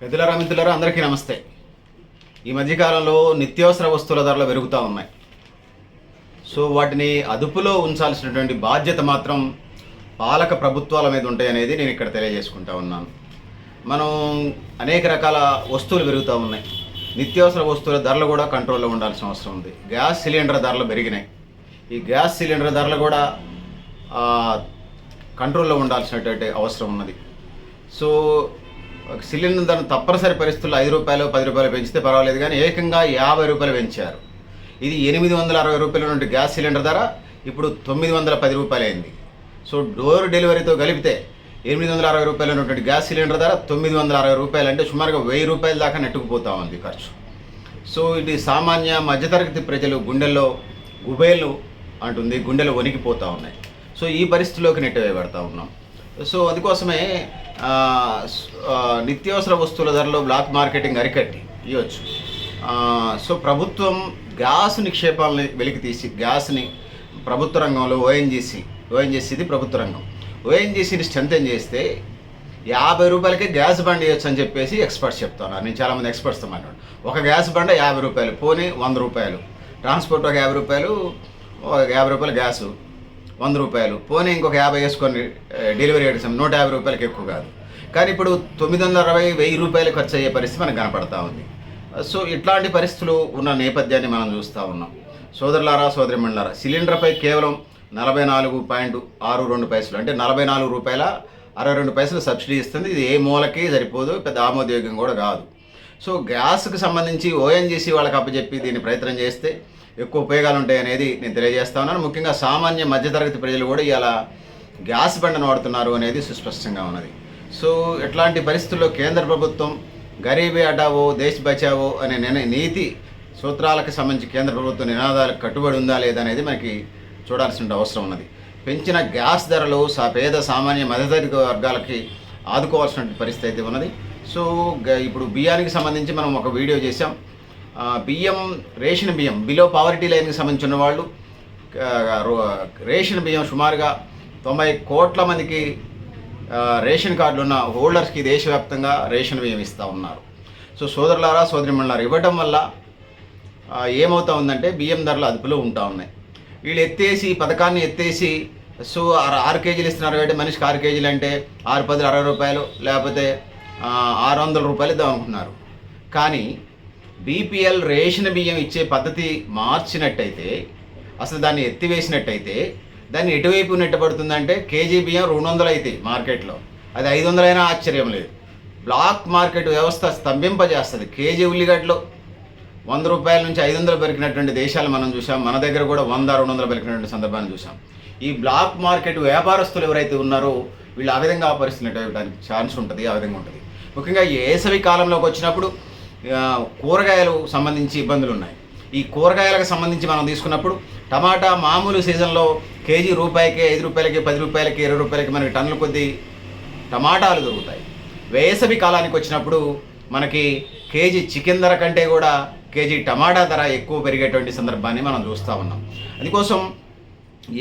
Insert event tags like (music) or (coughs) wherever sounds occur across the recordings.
పెద్దలారా మిత్రులారా అందరికీ నమస్తే. ఈ మధ్యకాలంలో నిత్యావసర వస్తువుల ధరలు పెరుగుతూ ఉన్నాయి. సో వాటిని అదుపులో ఉంచాల్సినటువంటి బాధ్యత మాత్రం పాలక ప్రభుత్వాల మీద ఉంటాయనేది నేను ఇక్కడ తెలియజేసుకుంటా ఉన్నాను. మనం అనేక రకాల వస్తువులు పెరుగుతూ ఉన్నాయి. నిత్యావసర వస్తువుల ధరలు కూడా కంట్రోల్లో ఉండాల్సిన అవసరం ఉంది. గ్యాస్ సిలిండర్ ధరలు పెరిగినాయి. ఈ గ్యాస్ సిలిండర్ ధరలు కూడా కంట్రోల్లో ఉండాల్సినటువంటి అవసరం ఉన్నది. సో సిలిండర్ ధరను తప్పనిసరి పరిస్థితుల్లో ఐదు రూపాయలు పది రూపాయలు పెంచితే పర్వాలేదు కానీ ఏకంగా యాభై రూపాయలు పెంచారు. ఇది ఎనిమిది వందల అరవై రూపాయలు నుండి గ్యాస్ సిలిండర్ ధర ఇప్పుడు తొమ్మిది వందల పది రూపాయలు అయింది సో డోర్ డెలివరీతో కలిపితే ఎనిమిది వందల అరవై రూపాయలు ఉన్నటువంటి గ్యాస్ సిలిండర్ ధర తొమ్మిది వందల అరవై రూపాయలు అంటే సుమారుగా వెయ్యి రూపాయల దాకా నెట్టుకుపోతా ఉంది ఖర్చు. సో ఇది సామాన్య మధ్యతరగతి ప్రజలు గుండెల్లో గుబేలు అంటుంది గుండెలు వణికిపోతూ ఉన్నాయి. సో ఈ పరిస్థితిలోకి నెట్టవేయబడతా ఉన్నాం. సో అందుకోసమే నిత్యావసర వస్తువుల ధరలో బ్లాక్ మార్కెటింగ్ అరికట్టి ఇవ్వచ్చు సో ప్రభుత్వం గ్యాస్ నిక్షేపాలని వెలికి తీసి గ్యాస్ని ప్రభుత్వ రంగంలో ఓఎన్జీసీ ఓఎన్జీసీది ప్రభుత్వ రంగం. ఓఎన్జీసీని స్ట్రెంథెన్ చేస్తే యాభై రూపాయలకే గ్యాస్ బండ్ ఇవ్వచ్చు అని చెప్పేసి ఎక్స్పర్ట్స్ చెప్తున్నారు. నేను చాలామంది ఎక్స్పర్ట్స్తో మాట్లాడు ఒక గ్యాస్ బండ యాభై రూపాయలు పోనీ వంద రూపాయలు. ట్రాన్స్పోర్ట్ ఒక యాభై రూపాయలు ఒక యాభై రూపాయలు గ్యాసు. వంద రూపాయలు. పోనీ ఇంకొక యాభై వేసుకొని డెలివరీ చేసాం నూట యాభై రూపాయలకి ఎక్కువ కాదు. కానీ ఇప్పుడు తొమ్మిది వందల అరవై వెయ్యి రూపాయలు ఖర్చు అయ్యే పరిస్థితి మనకు కనపడతా ఉంది. సో ఇట్లాంటి పరిస్థితులు ఉన్న నేపథ్యాన్ని మనం చూస్తూ ఉన్నాం. సోదరులారా సోదరిమణులారా సిలిండర్పై కేవలం నలభై నాలుగు పాయింట్ ఆరు రెండు పైసలు అంటే నలభై నాలుగు రూపాయల అరవై రెండు పైసలు సబ్సిడీ ఇస్తుంది. ఇది ఏ మూలకి సరిపోదు పెద్ద ఆమోదయోగ్యం కూడా కాదు. సో గ్యాస్కి సంబంధించి ఓఎన్జీసీ వాళ్ళకి అప్పచెప్పి దీన్ని ప్రయత్నం చేస్తే ఎక్కువ ఉపయోగాలు ఉంటాయి అనేది నేను తెలియజేస్తా ఉన్నాను. ముఖ్యంగా సామాన్య మధ్యతరగతి ప్రజలు కూడా ఇలా గ్యాస్ బండను వాడుతున్నారు అనేది సుస్పష్టంగా ఉన్నది. సో ఇట్లాంటి పరిస్థితుల్లో కేంద్ర ప్రభుత్వం గరీబీ అటావో దేశ్ బచావో అనే నిర్ణయ నీతి సూత్రాలకు సంబంధించి కేంద్ర ప్రభుత్వం నినాదాలకు కట్టుబడి ఉందా లేదా అనేది మనకి చూడాల్సిన అవసరం ఉన్నది. పెంచిన గ్యాస్ ధరలు సా పేద సామాన్య మధ్యతరగతి వర్గాలకి ఆదుకోవాల్సిన పరిస్థితి అయితే ఉన్నది. సో గ- ఇప్పుడు బియ్యానికి సంబంధించి మనం ఒక వీడియో చేసాం బియ్యం రేషన్ బియ్యం బిలో పావర్టీ లైన్కి సంబంధించిన వాళ్ళు రేషన్ బియ్యం సుమారుగా తొంభై కోట్ల మందికి రేషన్ కార్డులు ఉన్న హోల్డర్స్కి దేశవ్యాప్తంగా రేషన్ బియ్యం ఇస్తూ ఉన్నారు. సో సోదరులారా సోదరిమణులారా ఇవ్వటం వల్ల ఏమవుతా ఉందంటే బియ్యం ధరలు అదుపులో ఉంటా ఉన్నాయి. వీళ్ళు ఎత్తేసి పథకాన్ని ఎత్తేసి సో ఆరు ఆరు కేజీలు ఇస్తున్నారు కాబట్టి మనిషికి ఆరు కేజీలు అంటే ఆరు పదులు అరవై రూపాయలు లేకపోతే ఆరు వందల రూపాయలు ఇద్దాం కానీ బీపీఎల్ రేషన్ బియ్యం ఇచ్చే పద్ధతి మార్చినట్టయితే అసలు దాన్ని ఎత్తివేసినట్టయితే దాన్ని ఎటువైపు నెట్టబడుతుందంటే కేజీ బియ్యం రెండు వందలు అయితే మార్కెట్లో. అది ఐదు వందలైనా ఆశ్చర్యం లేదు. బ్లాక్ మార్కెట్ వ్యవస్థ స్తంభింపజేస్తుంది. కేజీ ఉల్లిగడ్డలు వంద రూపాయల నుంచి ఐదు వందలు పెరిగినటువంటి దేశాలు మనం చూసాం మన దగ్గర కూడా వంద రెండు వందలు పెరిగినటువంటి సందర్భాన్ని చూసాం ఈ బ్లాక్ మార్కెట్ వ్యాపారస్తులు ఎవరైతే ఉన్నారో వీళ్ళు ఆ విధంగా ఆ పరిస్థితులు ఛాన్స్ ఉంటుంది ఆ విధంగా ఉంటుంది. ముఖ్యంగా ఏసవి వేసవి కాలంలోకి వచ్చినప్పుడు కూరగాయలు సంబంధించి ఇబ్బందులు ఉన్నాయి. ఈ కూరగాయలకు సంబంధించి మనం తీసుకున్నప్పుడు టమాటా మామూలు సీజన్లో కేజీ రూపాయికి ఐదు రూపాయలకి పది రూపాయలకి ఇరవై రూపాయలకి మనకి టన్నుల కొద్దీ టమాటాలు దొరుకుతాయి. వేసవి కాలానికి వచ్చినప్పుడు మనకి కేజీ చికెన్ ధర కంటే కూడా కేజీ టమాటా ధర ఎక్కువ పెరిగేటువంటి సందర్భాన్ని మనం చూస్తూ ఉన్నాం. అందుకోసం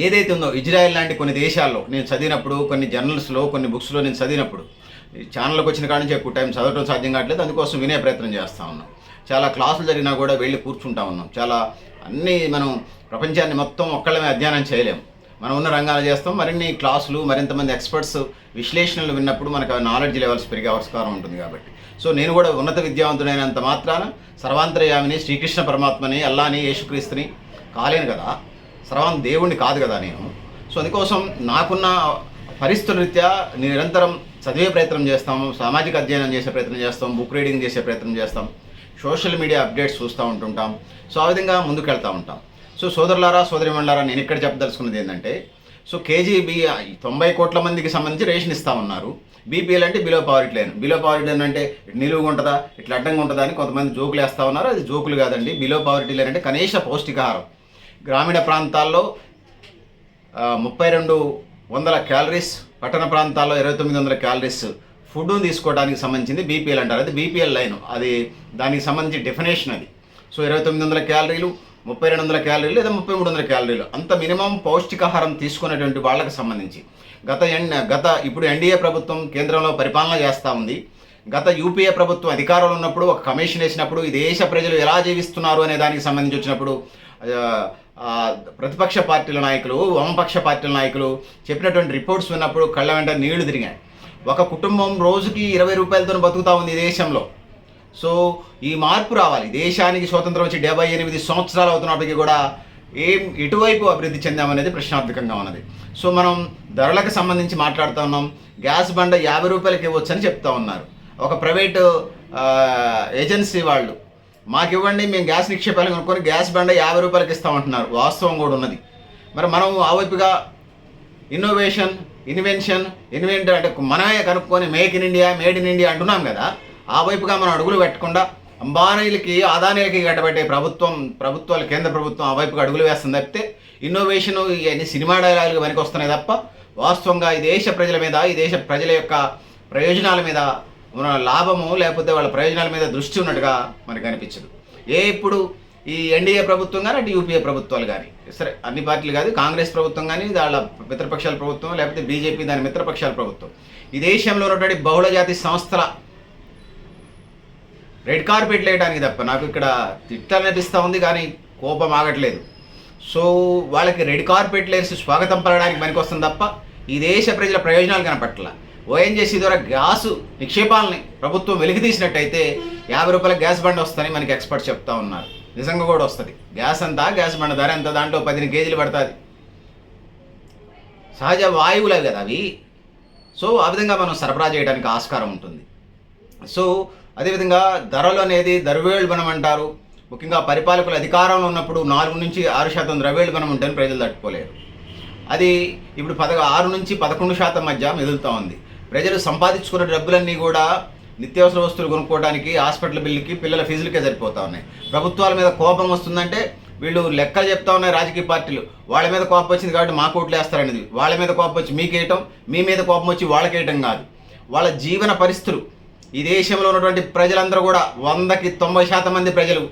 ఏదైతే ఉందో ఇజ్రాయెల్ లాంటి కొన్ని దేశాల్లో నేను చదివినప్పుడు కొన్ని జర్నల్స్లో కొన్ని బుక్స్లో నేను చదివినప్పుడు ఛానల్కి వచ్చిన కాడ నుంచి ఎక్కువ టైం చదవటం సాధ్యం కావట్లేదు. అందుకోసం వినే ప్రయత్నం చేస్తూ ఉన్నాం. చాలా క్లాసులు జరిగినా కూడా వెళ్ళి కూర్చుంటా ఉన్నాం. చాలా అన్నీ మనం ప్రపంచాన్ని మొత్తం ఒక్కళ్ళమే అధ్యయనం చేయలేం. మనం ఉన్న రంగాలు చేస్తాం. మరిన్ని క్లాసులు మరింతమంది ఎక్స్పర్ట్స్ విశ్లేషణలు విన్నప్పుడు మనకు నాలెడ్జ్ లెవెల్స్ పెరిగే ఆవిష్కారం ఉంటుంది కాబట్టి. సో నేను కూడా ఉన్నత విద్యావంతుడైనంత మాత్రాన సర్వాంతర్యామిని శ్రీకృష్ణ పరమాత్మని అల్లాని యేసుక్రీస్తుని కాలేను కదా. సర్వం దేవుణ్ణి కాదు కదా నేను. సో అందుకోసం నాకున్న పరిస్థితుల రీత్యా నిరంతరం చదివే ప్రయత్నం చేస్తాం సామాజిక అధ్యయనం చేసే ప్రయత్నం చేస్తాం బుక్ రీడింగ్ చేసే ప్రయత్నం చేస్తాం సోషల్ మీడియా అప్డేట్స్ చూస్తూ ఉంటుంటాం. సో ఆ విధంగా ముందుకు వెళ్తూ ఉంటాం. సో సోదరులారా సోదరిమణులారా నేను ఇక్కడ చెప్పదలుచుకున్నది ఏంటంటే సో కేజీబీ తొంభై కోట్ల మందికి సంబంధించి రేషన్ ఇస్తా ఉన్నారు. బీపీఎల్ అంటే below poverty line below poverty line అంటే ఇటు నిలువుగా ఉంటుందా ఇట్లా అడ్డంగా ఉంటుందా అని కొంతమంది జోకులు వేస్తూ ఉన్నారు. అది జోకులు కాదండి. బిలో పావర్టీ లైన్ అంటే కనీస పౌష్టికాహారం. గ్రామీణ ప్రాంతాల్లో ముప్పై రెండు వందల క్యాలరీస్ పట్టణ ప్రాంతాల్లో ఇరవై తొమ్మిది వందల క్యాలరీస్ ఫుడ్ తీసుకోవడానికి సంబంధించింది బీపీఎల్ అంటారు. అది బీపీఎల్ లైన్ అది దానికి సంబంధించి డెఫినేషన్ అది. సో ఇరవై తొమ్మిది వందల క్యాలరీలు ముప్పై రెండు వందల క్యాలరీలు లేదా ముప్పై మూడు వందల క్యాలరీలు అంత మినిమం పౌష్టికాహారం తీసుకునేటువంటి వాళ్ళకి సంబంధించి. గత ఎన్ గత ఇప్పుడు ఎన్డీఏ ప్రభుత్వం కేంద్రంలో పరిపాలన చేస్తూ ఉంది. గత యూపీఏ ప్రభుత్వం అధికారంలో ఉన్నప్పుడు ఒక కమిషన్ వేసినప్పుడు ఈ దేశ ప్రజలు ఎలా జీవిస్తున్నారు అనే దానికి సంబంధించి వచ్చినప్పుడు ప్రతిపక్ష పార్టీల నాయకులు వామపక్ష పార్టీల నాయకులు చెప్పినటువంటి రిపోర్ట్స్ విన్నప్పుడు కళ్ళ వెంట నీళ్ళు తిరిగాయి. ఒక కుటుంబం రోజుకి ఇరవై రూపాయలతో బతుకుతా ఉంది ఈ దేశంలో. సో ఈ మార్పు రావాలి. దేశానికి స్వతంత్రం వచ్చి డెబ్బై ఎనిమిది సంవత్సరాలు అవుతున్నప్పటికీ కూడా ఏం ఎటువైపు అభివృద్ధి చెందామనేది ప్రశ్నార్థకంగా ఉన్నది. సో మనం ధరలకు సంబంధించి మాట్లాడుతూ ఉన్నాం. గ్యాస్ బండ యాభై రూపాయలకి ఇవ్వచ్చని చెప్తా ఉన్నారు. ఒక ప్రైవేటు ఏజెన్సీ వాళ్ళు మాకు ఇవ్వండి మేము గ్యాస్ నిక్షేపాలు కొనుక్కొని గ్యాస్ బండ యాభై రూపాయలకి ఇస్తామంటున్నారు. వాస్తవం కూడా ఉన్నది. మరి మనం ఆ వైపుగా ఇన్నోవేషన్ ఇన్వెన్షన్ ఇన్వెంట్ అంటే మనమే కనుక్కొని make in India made in India అంటున్నాం కదా ఆ వైపుగా మనం అడుగులు పెట్టకుండా అంబానీలకి ఆదానీలకి గట్టబెట్టే ప్రభుత్వం ప్రభుత్వాలు కేంద్ర ప్రభుత్వం ఆ వైపుకి అడుగులు వేస్తుంది తప్పితే ఇన్నోవేషన్ ఇవన్నీ సినిమా డైలాగులు వెనక వస్తున్నాయి తప్ప వాస్తవంగా ఈ దేశ ప్రజల మీద ఈ దేశ ప్రజల యొక్క ప్రయోజనాల మీద లాభము లేకపోతే వాళ్ళ ప్రయోజనాల మీద దృష్టి ఉన్నట్టుగా మనకు అనిపించదు. ఏ ఇప్పుడు ఈ ఎన్డీఏ ప్రభుత్వం కానీ అటు యూపీఏ ప్రభుత్వాలు కానీ సరే అన్ని పార్టీలు కాదు కాంగ్రెస్ ప్రభుత్వం కానీ వాళ్ళ మిత్రపక్షాల ప్రభుత్వం లేకపోతే బీజేపీ దాని మిత్రపక్షాల ప్రభుత్వం. ఈ దేశంలో ఉన్నటువంటి బహుళజాతి సంస్థల రెడ్ కార్పెట్ వేయడానికి తప్ప నాకు ఇక్కడ తిట్టాలనిపిస్తూ ఉంది కానీ కోపం ఆగట్లేదు. సో వాళ్ళకి రెడ్ కార్పెట్ లేసి స్వాగతం పలడానికి పనికొస్తుంది తప్ప ఈ దేశ ప్రజల ప్రయోజనాలు కనపట్ల ఓఎన్జేసీ ద్వారా గ్యాసు నిక్షేపాలని ప్రభుత్వం వెలికి తీసినట్టయితే యాభై రూపాయల గ్యాస్ బండి వస్తుందని మనకి ఎక్స్పర్ట్స్ చెప్తా ఉన్నారు. నిజంగా కూడా వస్తుంది. గ్యాస్ అంతా గ్యాస్ బండ ధర ఎంత? దాంట్లో పదిహేను కేజీలు పడుతుంది. సహజ వాయువులే కదా అవి. సో ఆ విధంగా మనం సరఫరా చేయడానికి ఆస్కారం ఉంటుంది. సో అదేవిధంగా ధరలు అనేది ద్రవ్యోల్బణం అంటారు. ముఖ్యంగా పరిపాలకులు అధికారంలో ఉన్నప్పుడు నాలుగు నుంచి ఆరు శాతం ద్రవ్యోల్బణం ఉంటేనే ప్రజలు తట్టుకోలేరు. అది ఇప్పుడు పద ఆరు నుంచి పదకొండు శాతం మధ్య మెదులుతూ ఉంది. ప్రజలు సంపాదించుకున్న డబ్బులన్నీ కూడా నిత్యావసర వస్తువులు కొనుక్కోవడానికి హాస్పిటల్ బిల్లుకి పిల్లల ఫీజులకే సరిపోతా ఉన్నాయి. ప్రభుత్వాల మీద కోపం వస్తుందంటే వీళ్ళు లెక్కలు చెప్తా ఉన్నాయి రాజకీయ పార్టీలు. వాళ్ళ మీద కోపం వచ్చింది కాబట్టి మా కోట్లు వేస్తారనేది. వాళ్ళ మీద కోపం వచ్చి మీకేయటం మీ మీద కోపం వచ్చి వాళ్ళకేయటం కాదు. వాళ్ళ జీవన పరిస్థితులు. ఈ దేశంలో ఉన్నటువంటి ప్రజలందరూ కూడా వందకి తొంభై శాతం మంది ప్రజలు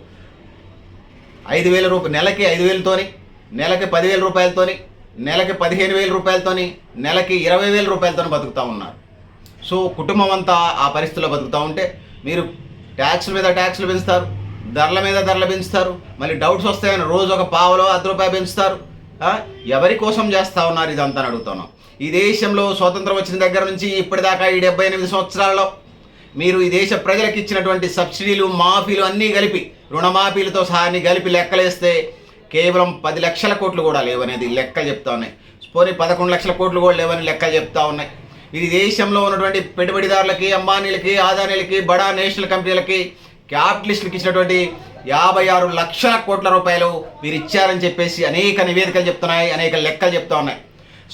ఐదు వేల రూపాయలు నెలకి ఐదు వేలతోని నెలకి పదివేల రూపాయలతోని నెలకి పదిహేను వేల రూపాయలతోని నెలకి ఇరవై వేల రూపాయలతోని బతుకుతూ ఉన్నారు. సో కుటుంబం అంతా ఆ పరిస్థితిలో బతుకుతూ ఉంటే మీరు ట్యాక్స్ల మీద ట్యాక్స్లు పెంచుతారు ధరల మీద ధరలు పెంచుతారు మళ్ళీ డౌట్స్ వస్తాయని రోజు ఒక పావులో అర్ధ రూపాయి పెంచుతారు. ఎవరి కోసం చేస్తా ఉన్నారు ఇదంతా అని అడుగుతున్నాం. ఈ దేశంలో స్వాతంత్రం వచ్చిన దగ్గర నుంచి ఇప్పటిదాకా ఈ డెబ్బై ఎనిమిది సంవత్సరాల్లో మీరు ఈ దేశ ప్రజలకు ఇచ్చినటువంటి సబ్సిడీలు మాఫీలు అన్నీ కలిపి రుణమాఫీలతో సహా అన్ని కలిపి లెక్కలేస్తే కేవలం పది లక్షల కోట్లు కూడా లేవనేది లెక్కలు చెప్తా ఉన్నాయి. పోనీ పదకొండు లక్షల కోట్లు కూడా లేవని లెక్కలు చెప్తా ఉన్నాయి. ఇది దేశంలో ఉన్నటువంటి పెట్టుబడిదారులకి అంబానీలకి ఆదానీలకి బడా నేషనల్ కంపెనీలకి క్యాపిటలిస్టులకు ఇచ్చినటువంటి యాభై ఆరు లక్షల కోట్ల రూపాయలు మీరు ఇచ్చారని చెప్పేసి అనేక నివేదికలు చెప్తున్నాయి అనేక లెక్కలు చెప్తా ఉన్నాయి.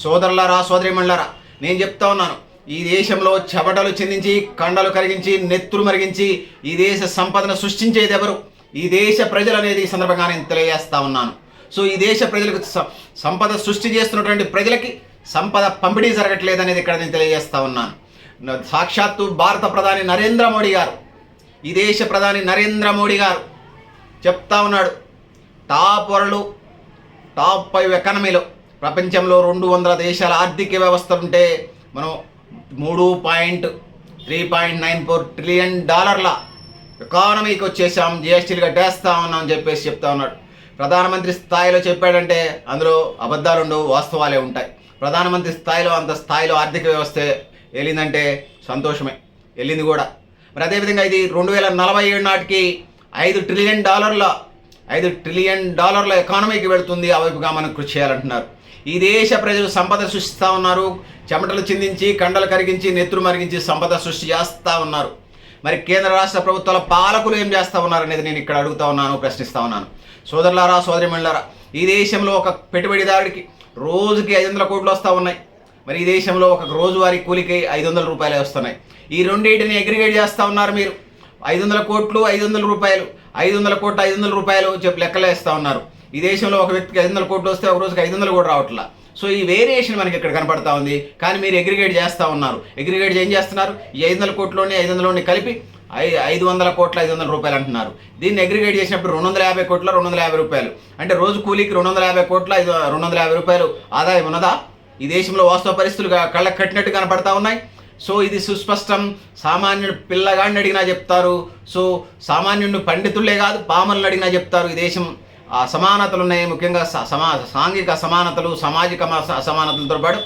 సోదరులారా సోదరిమణులారా నేను చెప్తా ఉన్నాను. ఈ దేశంలో చెమటలు చెందించి కండలు కరిగించి నెత్తులు మరిగించి ఈ దేశ సంపదను సృష్టించేది ఎవరు? ఈ దేశ ప్రజలు అనేది ఈ సందర్భంగా నేను తెలియజేస్తా ఉన్నాను. సో ఈ దేశ ప్రజలకు సంపద సృష్టి చేస్తున్నటువంటి ప్రజలకి సంపద పంపిణీ జరగట్లేదు అనేది ఇక్కడ నేను తెలియజేస్తా ఉన్నాను. సాక్షాత్తు భారత ప్రధాని నరేంద్ర మోడీ గారు ఈ దేశ ప్రధాని నరేంద్ర మోడీ గారు చెప్తా ఉన్నాడు. టాప్ వరల్డ్ టాప్ ఫైవ్ ఎకానమీలో ప్రపంచంలో రెండు వందల దేశాల ఆర్థిక వ్యవస్థ ఉంటే మనం మూడు point three point nine four trillion డాలర్ల ఎకానమీకి వచ్చేసాం జిఎస్టీలు కట్టేస్తా ఉన్నాం అని చెప్పేసి చెప్తా ఉన్నాడు. ప్రధానమంత్రి స్థాయిలో చెప్పాడంటే అందులో అబద్ధాలు ఉండవు వాస్తవాలే ఉంటాయి. ప్రధానమంత్రి స్థాయిలో అంత స్థాయిలో ఆర్థిక వ్యవస్థ వెళ్ళిందంటే సంతోషమే. వెళ్ళింది కూడా. మరి అదేవిధంగా ఇది రెండు వేల నలభై ఏడు నాటికి ఐదు ట్రిలియన్ డాలర్ల ఐదు ట్రిలియన్ డాలర్ల ఎకానమీకి వెళుతుంది. ఆ వైపుగా మనం కృషి చేయాలంటున్నారు. ఈ దేశ ప్రజలు సంపద సృష్టిస్తూ ఉన్నారు. చెమటలు చిందించి కండలు కరిగించి నెత్తురు మరిగించి సంపద సృష్టి చేస్తూ ఉన్నారు. మరి కేంద్ర రాష్ట్ర ప్రభుత్వాల పాలకులు ఏం చేస్తూ ఉన్నారు అనేది నేను ఇక్కడ అడుగుతా ఉన్నాను ప్రశ్నిస్తా ఉన్నాను. సోదరులారా సోదరిమణులారా ఈ దేశంలో ఒక పెట్టుబడిదారుడికి రోజుకి ఐదు వందల కోట్లు వస్తూ ఉన్నాయి. మరి ఈ దేశంలో ఒక రోజువారీ కూలికి ఐదు వందల రూపాయలే వస్తున్నాయి. ఈ రెండింటిని అగ్రిగేట్ చేస్తూ ఉన్నారు మీరు. ఐదు వందల కోట్లు ఐదు వందల రూపాయలు ఐదు వందల కోట్లు ఐదు వందల రూపాయలు చెప్పి లెక్కలేస్తూ ఉన్నారు. ఈ దేశంలో ఒక వ్యక్తికి ఐదు వందల కోట్లు వస్తే ఒక రోజుకి ఐదు వందలు కూడా రావట్లా. సో ఈ వేరియేషన్ మనకి ఇక్కడ కనపడతా ఉంది. కానీ మీరు అగ్రిగేట్ చేస్తూ ఉన్నారు. అగ్రిగేట్ ఏం చేస్తున్నారు? ఈ ఐదు వందల కోట్లోని ఐదు వందలని కలిపి ఐదు వందల కోట్ల ఐదు వందల రూపాయలు అంటున్నారు. దీన్ని అగ్రిగేట్ చేసినప్పుడు రెండు వందల యాభై కోట్ల రెండు వందల యాభై రూపాయలు. అంటే రోజు కూలీకి రెండు వందల యాభై కోట్ల ఐదు రెండు వందల యాభై రూపాయలు ఆదాయం ఉన్నదా? ఈ దేశంలో వాస్తవ పరిస్థితులు కళ్ళకు కట్టినట్టు కనపడతా ఉన్నాయి. సో ఇది సుస్పష్టం. సామాన్యుడు పిల్లగాడిని అడిగినా చెప్తారు. సో సామాన్యుడిని పండితులే కాదు పామరులను అడిగినా చెప్తారు. ఈ దేశం సమానతలు ఉన్నాయి. ముఖ్యంగా స- సమా సాంఘిక సమానతలు సామాజిక అసమానతలతో పాటు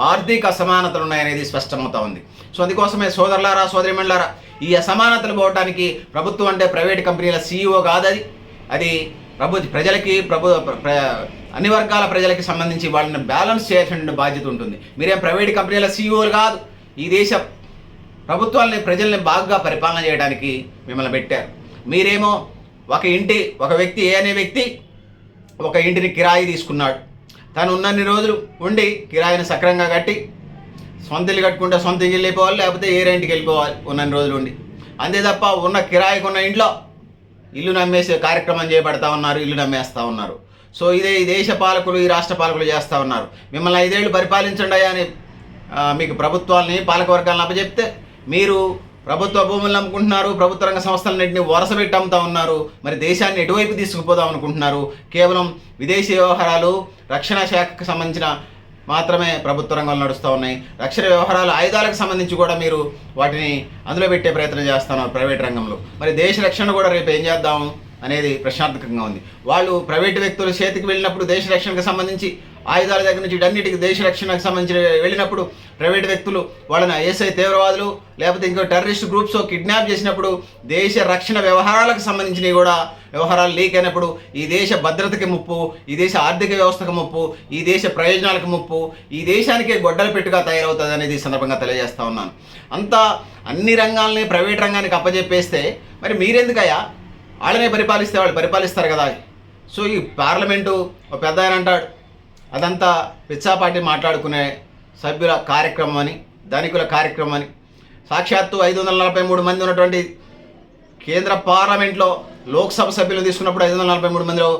ఆర్థిక అసమానతలు ఉన్నాయనేది స్పష్టమవుతా ఉంది. సో అందుకోసమే సోదరులారా సోదరిమణులారా ఈ అసమానతలు పోవడానికి ప్రభుత్వం అంటే ప్రైవేట్ కంపెనీల సీఈఓ కాదు అది. అది ప్రభు ప్రజలకి ప్రభు ప్ర- అన్ని వర్గాల ప్రజలకి సంబంధించి వాళ్ళని బ్యాలెన్స్ చేయాల్సిన బాధ్యత ఉంటుంది. మీరేం ప్రైవేట్ కంపెనీల సీఈఓలు కాదు. ఈ దేశ ప్రభుత్వాలని ప్రజల్ని బాగా పరిపాలన చేయడానికి మిమ్మల్ని పెట్టారు. మీరేమో ఒక ఇంటి ఒక వ్యక్తి ఏ అనే వ్యక్తి ఒక ఇంటిని కిరాయి తీసుకున్నాడు. తను ఉన్నన్ని రోజులు ఉండి కిరాయిని సక్రంగా కట్టి సొంత ఇల్లు కట్టుకుంటే సొంత ఇల్లు వెళ్ళిపోవాలి లేకపోతే ఏ రెంట్కి వెళ్ళిపోవాలి ఉన్నన్ని రోజులు ఉండి. అంతే తప్ప ఉన్న కిరాయికి ఉన్న ఇంట్లో ఇల్లు నమ్మేసే కార్యక్రమం చేపడతా ఉన్నారు ఇల్లు నమ్మేస్తూ ఉన్నారు. సో ఇదే ఈ దేశ పాలకులు ఈ రాష్ట్ర పాలకులు చేస్తూ ఉన్నారు. మిమ్మల్ని ఐదేళ్ళు పరిపాలించండి అని మీకు ప్రభుత్వాలని పాలకవర్గాలను అప్పచెప్తే మీరు ప్రభుత్వ భూములను అమ్ముకుంటున్నారు ప్రభుత్వ రంగ సంస్థలన్నింటినీ వరసపెట్టి అమ్ముతా ఉన్నారు. మరి దేశాన్ని ఎటువైపు తీసుకుపోదాం అనుకుంటున్నారు? కేవలం విదేశీ వ్యవహారాలు రక్షణ శాఖకు సంబంధించిన మాత్రమే ప్రభుత్వ రంగంలో నడుస్తూ ఉన్నాయి. రక్షణ వ్యవహారాలు ఆయుధాలకు సంబంధించి కూడా మీరు వాటిని అందులో పెట్టే ప్రయత్నం చేస్తున్నారు ప్రైవేట్ రంగంలో. మరి దేశ రక్షణ కూడా రేపు ఏం చేద్దాము అనేది ప్రశ్నార్థకంగా ఉంది. వాళ్ళు ప్రైవేటు వ్యక్తులు చేతికి వెళ్ళినప్పుడు దేశ రక్షణకు సంబంధించి ఆయుధాల దగ్గర నుంచి వీటన్నిటికి దేశ రక్షణకు సంబంధించిన వెళ్ళినప్పుడు ప్రైవేట్ వ్యక్తులు వాళ్ళని ఐఎస్ఐ తీవ్రవాదులు లేకపోతే ఇంకో టెర్రరిస్ట్ గ్రూప్స్ కిడ్నాప్ చేసినప్పుడు దేశ రక్షణ వ్యవహారాలకు సంబంధించినవి కూడా వ్యవహారాలు లీక్ అయినప్పుడు ఈ దేశ భద్రతకి ముప్పు ఈ దేశ ఆర్థిక వ్యవస్థకు ముప్పు ఈ దేశ ప్రయోజనాలకు ముప్పు ఈ దేశానికే గొడ్డల పెట్టుగా తయారవుతుంది అనేది సందర్భంగా తెలియజేస్తా ఉన్నాను. అంతా అన్ని రంగాల్ని ప్రైవేట్ రంగానికి అప్పజెప్పేస్తే మరి మీరెందుకయ్యా? వాళ్ళనే పరిపాలిస్తే వాళ్ళు పరిపాలిస్తారు కదా. సో ఈ పార్లమెంటు ఒక పెద్ద ఆయన అంటాడు అదంతా పిచ్చాపాటి మాట్లాడుకునే సభ్యుల కార్యక్రమం అని ధనికుల కార్యక్రమం అని. సాక్షాత్తు ఐదు వందల నలభై మూడు మంది ఉన్నటువంటి కేంద్ర పార్లమెంట్లో లోక్సభ సభ్యులు తీసుకున్నప్పుడు ఐదు వందల నలభై మూడు మందిలో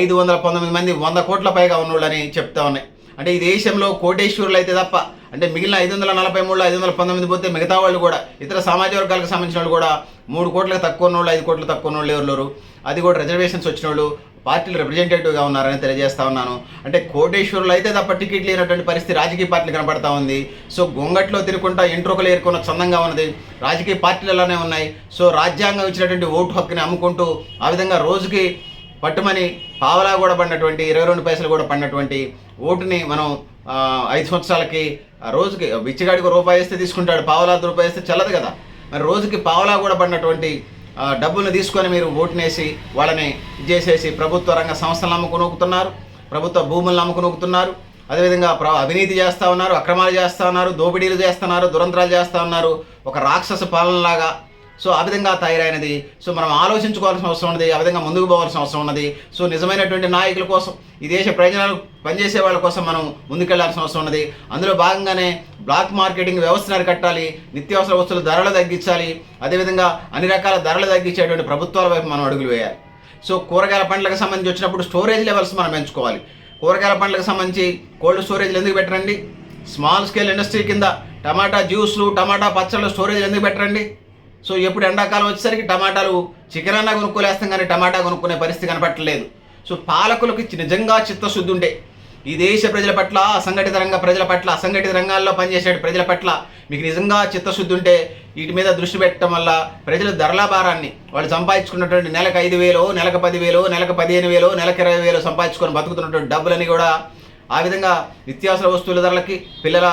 ఐదు వందల పంతొమ్మిది మంది వంద కోట్ల పైగా ఉన్నోళ్ళని చెప్తా ఉన్నాయి. అంటే ఈ దేశంలో కోటేశ్వరులు అయితే తప్ప అంటే మిగిలిన ఐదు వందల నలభై మూడులో ఐదు వందల పంతొమ్మిది పోతే మిగతా వాళ్ళు కూడా ఇతర సామాజిక వర్గాలకు సంబంధించిన వాళ్ళు కూడా మూడు కోట్లకు తక్కువ ఉన్నోళ్ళు ఐదు కోట్లు తక్కువ ఉన్నోళ్ళు ఎవరు అది కూడా రిజర్వేషన్స్ వచ్చిన వాళ్ళు పార్టీలు రిప్రజెంటేటివ్గా ఉన్నారని తెలియజేస్తా ఉన్నాను. అంటే కోటేశ్వరులు అయితే తప్ప టికెట్ లేనటువంటి పరిస్థితి రాజకీయ పార్టీలు కనపడతా ఉంది. సో గొంగట్లో తిరుగుకుంటా ఎంట్రోకలు ఏరుకున్న చందంగా ఉన్నది. రాజకీయ పార్టీలలోనే ఉన్నాయి. సో రాజ్యాంగం ఇచ్చినటువంటి ఓటు హక్కుని అమ్ముకుంటూ ఆ విధంగా రోజుకి పట్టుమని పావలా కూడా పడినటువంటి ఇరవై రెండు పైసలు కూడా పడినటువంటి ఓటుని మనం ఐదు సంవత్సరాలకి ఆ రోజుకి బిచ్చగాడికి రూపాయి వేస్తే తీసుకుంటాడు పావలా రూపాయి వేస్తే చల్లదు కదా. మరి రోజుకి పావలా కూడా పడినటువంటి ఆ, డబ్బులను తీసుకొని మీరు ఓటునేసి వాళ్ళని ఇది చేసేసి ప్రభుత్వ రంగ సంస్థలను అమ్ముకునొక్కుతున్నారు ప్రభుత్వ భూములను అమ్ముకునొక్కుతున్నారు అదేవిధంగా ప్ర అవినీతి చేస్తూ ఉన్నారు అక్రమాలు చేస్తూ ఉన్నారు దోపిడీలు చేస్తున్నారు దురంతరాలు చేస్తూ ఉన్నారు. ఒక రాక్షస పాలనలాగా సో ఆ విధంగా తయారైనది. సో మనం ఆలోచించుకోవాల్సిన అవసరం ఉన్నది ఆ విధంగా ముందుకు పోవాల్సిన అవసరం ఉన్నది. సో నిజమైనటువంటి నాయకుల కోసం ఈ దేశ ప్రయోజనాలు పనిచేసే వాళ్ళ కోసం మనం ముందుకెళ్ళాల్సిన అవసరం ఉన్నది. అందులో భాగంగానే బ్లాక్ మార్కెటింగ్ వ్యవస్థను అరికట్టాలి నిత్యావసర వస్తువుల ధరలు తగ్గించాలి అదేవిధంగా అన్ని రకాల ధరలు తగ్గించేటువంటి ప్రభుత్వాల వైపు మనం అడుగులు వేయాలి. సో కూరగాయల పండ్లకు సంబంధించి వచ్చినప్పుడు స్టోరేజ్ లెవెల్స్ మనం పెంచుకోవాలి. కూరగాయల పండ్లకు సంబంధించి కోల్డ్ స్టోరేజ్లు ఎందుకు పెట్టరండి? స్మాల్ స్కేల్ ఇండస్ట్రీ కింద టమాటా జ్యూస్లు టమాటా పచ్చళ్ళు స్టోరేజ్ ఎందుకు పెట్టరండి? సో ఎప్పుడు ఎండాకాలం వచ్చేసరికి టమాటాలు చికెన్ అన్నా కొనుక్కోలేస్తాం కానీ టమాటా కొనుక్కునే పరిస్థితి కనపట్టలేదు సో పాలకులకు నిజంగా చిత్తశుద్ధి ఉండే. ఈ దేశ ప్రజల పట్ల అసంఘటిత రంగ ప్రజల పట్ల అసంఘటిత రంగాల్లో పనిచేసే ప్రజల పట్ల మీకు నిజంగా చిత్తశుద్ధి ఉంటే వీటి మీద దృష్టి పెట్టడం వల్ల ప్రజల ధరల భారాన్ని వాళ్ళు సంపాదించుకున్నటువంటి నెలకు ఐదు వేలు నెలకు పది వేలు నెలకు పదిహేను వేలు నెలకు ఇరవై వేలు సంపాదించుకొని బతుకుతున్నటువంటి డబ్బులని కూడా ఆ విధంగా నిత్యావసర వస్తువుల ధరలకి పిల్లల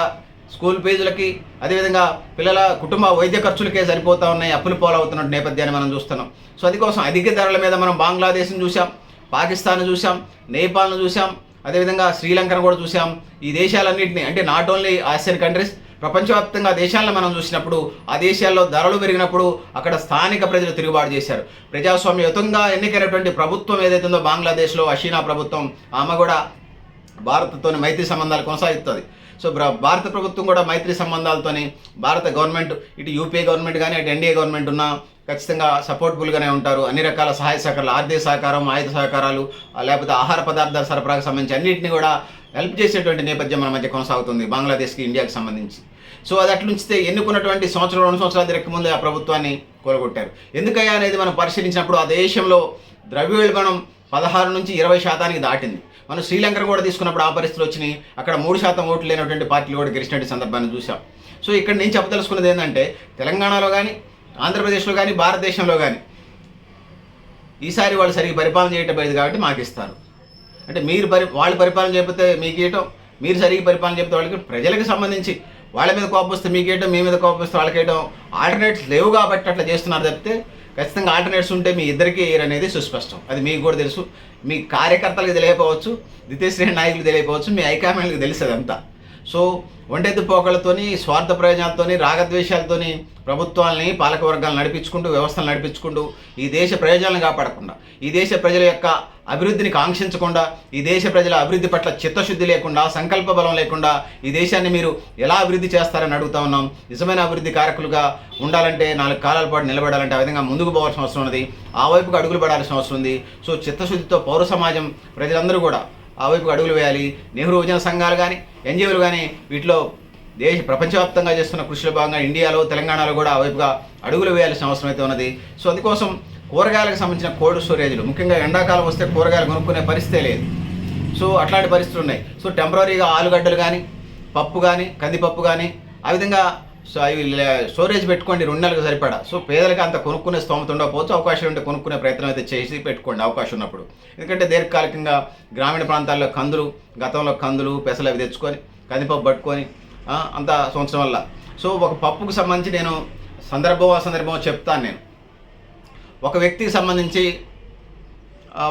స్కూల్ ఫీజులకి అదేవిధంగా పిల్లల కుటుంబ వైద్య ఖర్చులకే సరిపోతా ఉన్నాయి అప్పులు పోలవుతున్న నేపథ్యాన్ని మనం చూస్తున్నాం. సో అది కోసం అధిక ధరల మీద మనం బంగ్లాదేశ్ని చూసాం పాకిస్తాన్ చూసాం నేపాల్ను చూసాం అదేవిధంగా శ్రీలంకను కూడా చూసాం ఈ దేశాలన్నింటినీ అంటే నాట్ ఓన్లీ ఆసియన్ కంట్రీస్ ప్రపంచవ్యాప్తంగా దేశాలను మనం చూసినప్పుడు ఆ దేశాల్లో ధరలు పెరిగినప్పుడు అక్కడ స్థానిక ప్రజలు తిరుగుబాటు చేశారు. ప్రజాస్వామ్యయుతంగా ఎన్నికైనటువంటి ప్రభుత్వం ఏదైతే ఉందో బంగ్లాదేశ్లో అషీనా ప్రభుత్వం ఆమె కూడా భారత్తో మైత్రి సంబంధాలు కొనసాగిస్తుంది సో భారత ప్రభుత్వం కూడా మైత్రి సంబంధాలతోని భారత గవర్నమెంట్ ఇటు యూపీఏ గవర్నమెంట్ కానీ అటు ఎన్డీఏ గవర్నమెంట్ ఉన్నా ఖచ్చితంగా సపోర్ట్ఫుల్గానే ఉంటారు. అన్ని రకాల సహాయ సహకారాలు ఆర్థిక సహకారం ఆయుధ సహకారాలు లేకపోతే ఆహార పదార్థాల సరఫరాకు సంబంధించి అన్నింటినీ కూడా హెల్ప్ చేసేటువంటి నేపథ్యం మన మధ్య కొనసాగుతుంది బంగ్లాదేశ్కి ఇండియాకి సంబంధించి. సో అది అట్లుంచితే ఎన్నుకున్నటువంటి సంవత్సరం రెండు సంవత్సరాల తిరగక ముందే ఆ ప్రభుత్వాన్ని కూలగొట్టారు. ఎందుకయ్యా అనేది మనం పరిశీలించినప్పుడు ఆ దేశంలో ద్రవ్యోల్బణం పదహారు నుంచి ఇరవై శాతానికి దాటింది. మనం శ్రీలంకను కూడా తీసుకున్నప్పుడు ఆ పరిస్థితులు వచ్చినాయి. అక్కడ మూడు శాతం ఓట్లు లేనటువంటి పార్టీలు కూడా గెలిచినటువంటి సందర్భాన్ని చూసాం సో ఇక్కడ నేను చెప్పదలుచుకున్నది ఏంటంటే తెలంగాణలో కానీ ఆంధ్రప్రదేశ్లో కానీ భారతదేశంలో కానీ ఈసారి వాళ్ళు సరిగ్గా పరిపాలన చేయటం లేదు కాబట్టి మాకు ఇస్తారు. అంటే మీరు పరి వాళ్ళు పరిపాలన చేయకపోతే మీకు ఇవ్వటం మీరు సరిగ్గా పరిపాలన చెప్తే వాళ్ళకి ప్రజలకు సంబంధించి వాళ్ళ మీద కోపం వస్తే మీకు ఇవ్వటం మీ మీద కోపం వస్తే వాళ్ళకి ఇవ్వటం ఆల్టర్నేట్స్ లేవు కాబట్టి అట్లా చేస్తున్నారు తప్పితే ఖచ్చితంగా ఆల్టర్నేట్స్ ఉంటే మీ ఇద్దరికి ఎయిర్ అనేది సుస్పష్టం. అది మీకు కూడా తెలుసు. మీ కార్యకర్తలకు తెలియకపోవచ్చు ద్వితీయ శ్రేణి నాయకులు తెలియకపోవచ్చు మీ హైకమాండ్కి తెలుసు అదంతా. సో ఒంటెద్దు పోకలతోని స్వార్థ ప్రయోజనాలతోని రాగద్వేషాలతోని ప్రభుత్వాలని పాలకవర్గాలను నడిపించుకుంటూ వ్యవస్థలు నడిపించుకుంటూ ఈ దేశ ప్రయోజనాలను కాపాడకుండా ఈ దేశ ప్రజల యొక్క అభివృద్ధిని కాంక్షించకుండా ఈ దేశ ప్రజల అభివృద్ధి పట్ల చిత్తశుద్ధి లేకుండా సంకల్ప బలం లేకుండా ఈ దేశాన్ని మీరు ఎలా అభివృద్ధి చేస్తారని అడుగుతా ఉన్నాం. నిజమైన అభివృద్ధి కారకులుగా ఉండాలంటే నాలుగు కాలాల పాటు నిలబడాలంటే ఆ విధంగా ముందుకు పోవాల్సిన అవసరం ఉన్నది. ఆ వైపుకు అడుగులు పడాల్సిన అవసరం ఉంది. సో చిత్తశుద్ధితో పౌర సమాజం ప్రజలందరూ కూడా ఆ వైపుకు అడుగులు వేయాలి. నెహ్రూ యువజన సంఘాలు కానీ ఎన్జిఓలు కానీ వీటిలో దేశ ప్రపంచవ్యాప్తంగా చేస్తున్న కృషిలో భాగంగా ఇండియాలో తెలంగాణలో కూడా ఆ వైపుగా అడుగులు వేయాల్సిన అవసరం అయితే ఉన్నది. సో అందుకోసం కూరగాయలకు సంబంధించిన కోల్డ్ స్టోరేజ్లు. ముఖ్యంగా ఎండాకాలం వస్తే కూరగాయలు కొనుక్కునే పరిస్థితే లేదు. సో అట్లాంటి పరిస్థితులు ఉన్నాయి. సో టెంపరీగా ఆలుగడ్డలు కానీ పప్పు కానీ కందిపప్పు కానీ ఆ విధంగా సో అవి స్టోరేజ్ పెట్టుకోండి రెండు నెలలకు సరిపడా. సో పేదలకు అంత కొనుక్కునే స్తోమత ఉండకపోవచ్చు. అవకాశం ఉంటే కొనుక్కునే ప్రయత్నం అయితే చేసి పెట్టుకోండి అవకాశం ఉన్నప్పుడు. ఎందుకంటే దీర్ఘకాలికంగా గ్రామీణ ప్రాంతాల్లో కందులు గతంలో కందులు పెసలు అవి తెచ్చుకొని కందిపప్పు పట్టుకొని అంత సంవత్సరం వల్ల. సో ఒక పప్పుకు సంబంధించి నేను సందర్భం సందర్భం చెప్తాను నేను. ఒక వ్యక్తికి సంబంధించి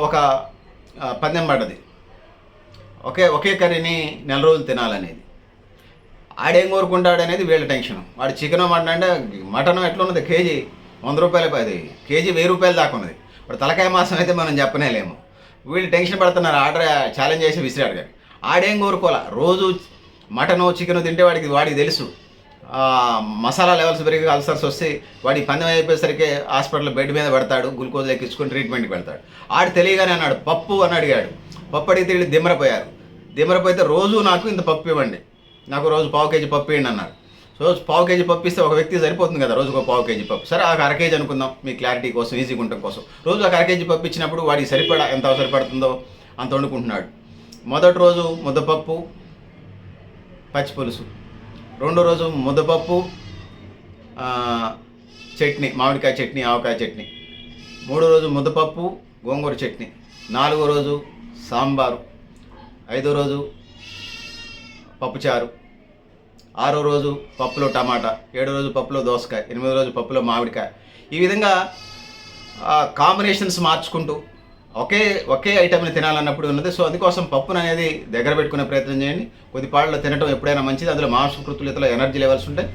ఒక పందెం పడ్డది. ఒకే ఒకే కర్రీని నెల రోజులు తినాలనేది. ఆడేం కోరుకుంటాడు అనేది వీళ్ళ టెన్షన్. వాడు చికెన్ మటన్ అంటే మటన్ ఎట్లా ఉన్నది కేజీ వంద రూపాయలు అది కేజీ వెయ్యి రూపాయలు దాకా ఉన్నది. ఇప్పుడు తలకాయ మాసం అయితే మనం చెప్పనేలేము. వీళ్ళు టెన్షన్ పడుతున్నారు ఆర్డర్ ఛాలెంజ్ చేసి విసిరాడు కానీ. ఆడేం కోరుకోవాలా? రోజు మటను చికెన్ తింటే వాడికి వాడికి తెలుసు. మసాలా లెవెల్స్ పెరిగి అల్సర్స్ వస్తే వాడి పందెం అయిపోయేసరికి హాస్పిటల్ బెడ్ మీద పెడతాడు గ్లూకోజ్ ఎక్కించుకొని ట్రీట్మెంట్కి పెడతాడు ఆడు తెలియగానే అన్నాడు పప్పు అని అడిగాడు. పప్పు అడిగితే వీళ్ళు దిమ్మరపోయారు. దిమ్మరపోయితే రోజు నాకు ఇంత పప్పు ఇవ్వండి. నాకు రోజు పావు కేజీ పప్పు ఇవ్వండి అన్నాడు రోజు పావు కేజీ పప్పు ఇస్తే ఒక వ్యక్తి సరిపోతుంది కదా రోజుకు ఒక పావు కేజీ పప్పు. సరే ఒక అర కేజీ అనుకుందాం మీ క్లారిటీ కోసం ఈజీగా ఉండటం కోసం. రోజు ఒక అర కేజీ పప్పు ఇచ్చినప్పుడు వాడికి సరిపడా ఎంత అవసరపడుతుందో అంత వండుకుంటున్నాడు. మొదటి రోజు ముద్దపప్పు పచ్చి పులుసు రెండో రోజు ముద్దపప్పు చట్నీ మామిడికాయ చట్నీ ఆవకాయ చట్నీ. మూడో రోజు ముద్దపప్పు గోంగూర చట్నీ. నాలుగో రోజు సాంబారు. ఐదో రోజు పప్పుచారు. ఆరో రోజు పప్పులో టమాటా. ఏడో రోజు పప్పులో దోసకాయ. ఎనిమిదో రోజు పప్పులో మామిడికాయ. ఈ విధంగా కాంబినేషన్స్ మార్చుకుంటూ ఒకే ఒకే ఐటెంని తినాలన్నప్పుడు ఉన్నది. సో అందుకోసం పప్పును అనేది దగ్గర పెట్టుకునే ప్రయత్నం చేయండి. కొద్దిపాళ్ళలో తినడం ఎప్పుడైనా మంచిది. అందులో మాంసకృతులు ఇతర ఎనర్జీ లెవెల్స్ ఉంటాయి.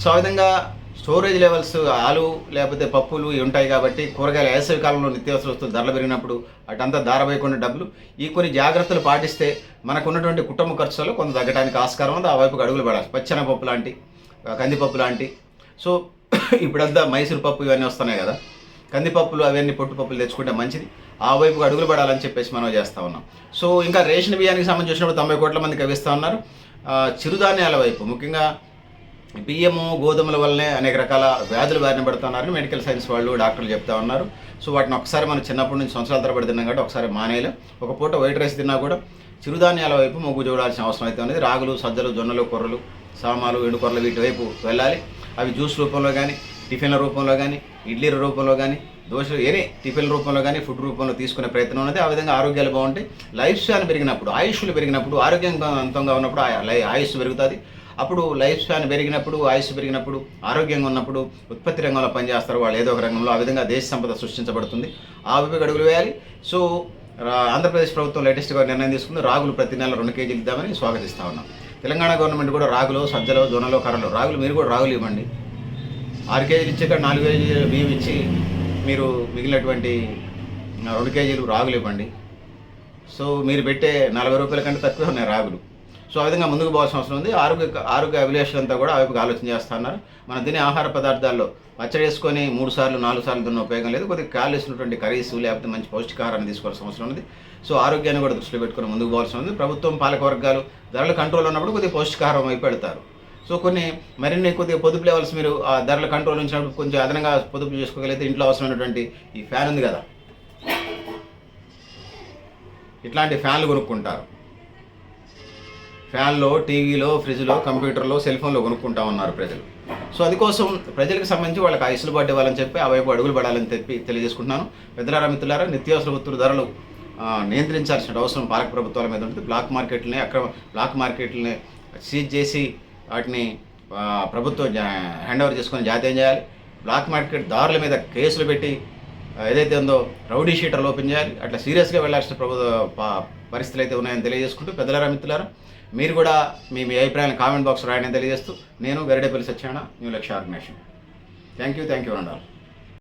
సో ఆ విధంగా స్టోరేజ్ లెవెల్స్ ఆలు లేకపోతే పప్పులు ఇవి ఉంటాయి కాబట్టి కూరగాయలు వేసవి కాలంలో నిత్యావసర వస్తువులు ధరలు పెరిగినప్పుడు అటంతా ధారవేయకుండా డబ్బులు. ఈ కొన్ని జాగ్రత్తలు పాటిస్తే మనకు ఉన్నటువంటి కుటుంబ ఖర్చులలో కొంత తగ్గడానికి ఆస్కారం ఉంది. ఆ వైపుకి అడుగులు పడాలి. పచ్చెనపప్పు లాంటి కందిపప్పు లాంటి. సో (coughs) ఇప్పుడంతా మైసూరు పప్పు ఇవన్నీ వస్తున్నాయి కదా. కందిపప్పులు అవన్నీ పొట్టుపప్పులు తెచ్చుకుంటే మంచిది. ఆ వైపుకు అడుగులు పడాలని చెప్పేసి మనం చేస్తూ ఉన్నాం. సో ఇంకా రేషన్ బియ్యానికి సంబంధించి వచ్చినప్పుడు తొంభై కోట్ల మందికి కవిస్తూ ఉన్నారు. చిరుధాన్యాల వైపు ముఖ్యంగా బియ్యము గోధుమల వల్లనే అనేక రకాల వ్యాధులు బారిన పడుతున్నారని మెడికల్ సైన్స్ వాళ్ళు డాక్టర్లు చెప్తా ఉన్నారు. సో వాటిని ఒకసారి మనం చిన్నప్పటి నుంచి సంవత్సరాల తరబడి తిన్నాం కాబట్టి ఒకసారి మానేయలే. ఒక పూట వైట్ రైస్ తిన్నా కూడా చిరుధాన్యాల వైపు మొగ్గు చూడాల్సిన అవసరం అయితే ఉన్నది. రాగులు సజ్జలు జొన్నలు కొర్రలు సామాలు ఎండుకొర్రలు వీటి వైపు వెళ్ళాలి. అవి జ్యూస్ రూపంలో కానీ టిఫిన్ల రూపంలో కానీ ఇడ్లీల రూపంలో కానీ దోశలు ఏనే టిఫిన్ రూపంలో కానీ ఫుడ్ రూపంలో తీసుకునే ప్రయత్నం ఉన్నది. ఆ విధంగా ఆరోగ్యాలు బాగుంటాయి. లైఫ్ స్పాన్ పెరిగినప్పుడు ఆయుష్లు పెరిగినప్పుడు ఆరోగ్యవంతంగా ఉన్నప్పుడు లై- ఆయుష్ పెరుగుతుంది. అప్పుడు లైఫ్ స్పాన్ పెరిగినప్పుడు ఆయుష్ పెరిగినప్పుడు ఆరోగ్యంగా ఉన్నప్పుడు ఉత్పత్తి రంగంలో పనిచేస్తారు వాళ్ళు ఏదో ఒక రంగంలో. ఆ విధంగా దేశ సంపద సృష్టించబడుతుంది. ఆ వైపు అడుగులు వేయాలి. సో ఆంధ్రప్రదేశ్ ప్రభుత్వం లేటెస్ట్గా నిర్ణయం తీసుకుంది. రాగులు ప్రతి నెల రెండు కేజీలు ఇద్దామని స్వాగతిస్తా ఉన్నాం. తెలంగాణ గవర్నమెంట్ కూడా రాగులు సజ్జలు జొన్నలు కర్రలు రాగులు మీరు కూడా రాగులు ఇవ్వండి. ఆరు కేజీలు ఇచ్చి ఇక్కడ నాలుగు కేజీలు బియ్యం ఇచ్చి మీరు మిగిలినటువంటి రెండు కేజీలు రాగులు ఇవ్వండి. సో మీరు పెట్టే నలభై రూపాయల కంటే తక్కువే ఉన్నాయి రాగులు. సో ఆ విధంగా ముందుకు పోవాల్సిన అవసరం ఉంది. ఆరోగ్య ఆరోగ్య అభిలాషులంతా కూడా ఆ వైపుకి ఆలోచన చేస్తున్నారు మనం తినే ఆహార పదార్థాల్లో పచ్చడి వేసుకొని మూడు సార్లు నాలుగు సార్లు తిన్న ఉపయోగం లేదు. కొద్దిగా కాలేసినటువంటి కర్రీస్ లేకపోతే మంచి పౌష్టికాహారాన్ని తీసుకోవాల్సిన అవసరం ఉంది. సో ఆరోగ్యాన్ని కూడా దృష్టిలో పెట్టుకుని ముందుకు పోవాల్సి ఉంది. ప్రభుత్వం పాలక వర్గాలు ధరలు కంట్రోల్ ఉన్నప్పుడు కొద్దిగా పౌష్టికాహారం వైపు పెడతారు సో కొన్ని మరిన్ని కొద్దిగా పొదుపు లెవెల్స్ మీరు ఆ ధరల కంట్రోల్ ఉంచినప్పుడు కొంచెం అదనంగా పొదుపు చేసుకోగలిగితే ఇంట్లో అవసరమైనటువంటి ఈ ఫ్యాన్ ఉంది కదా. ఇట్లాంటి ఫ్యాన్లు కొనుక్కుంటారు. ఫ్యాన్లో టీవీలో ఫ్రిడ్జ్లో కంప్యూటర్లో సెల్ ఫోన్లో కొనుక్కుంటా ఉన్నారు ప్రజలు. సో అది కోసం ప్రజలకు సంబంధించి వాళ్ళకి ఐసులుబాటు ఇవ్వాలని చెప్పి ఆ వైపు అడుగులు పడాలని చెప్పి తెలియజేసుకుంటున్నాను. పెద్దలారా మిత్రులారా నిత్యావసర వస్తువుల ధరలు నియంత్రించాల్సిన అవసరం పాలక ప్రభుత్వాల మీద ఉంటుంది. బ్లాక్ మార్కెట్లని అక్రమ బ్లాక్ మార్కెట్లని సీజ్ చేసి వాటిని ప్రభుత్వం హ్యాండ్ ఓవర్ చేసుకొని జాతీయం చేయాలి. బ్లాక్ మార్కెట్ దారుల మీద కేసులు పెట్టి ఏదైతే ఉందో రౌడీ షీటర్లు ఓపెన్ చేయాలి. అట్లా సీరియస్గా వెళ్ళాల్సిన ప్రభుత్వ పరిస్థితులు అయితే ఉన్నాయని తెలియజేసుకుంటూ పెద్దలారా మిత్రులారా మీరు కూడా మీ మీ అభిప్రాయాలను కామెంట్ బాక్స్ రాయని తెలియజేస్తూ నేను Garidepalli సత్యాన new Lakshya organization. Thank you thank you అండాలి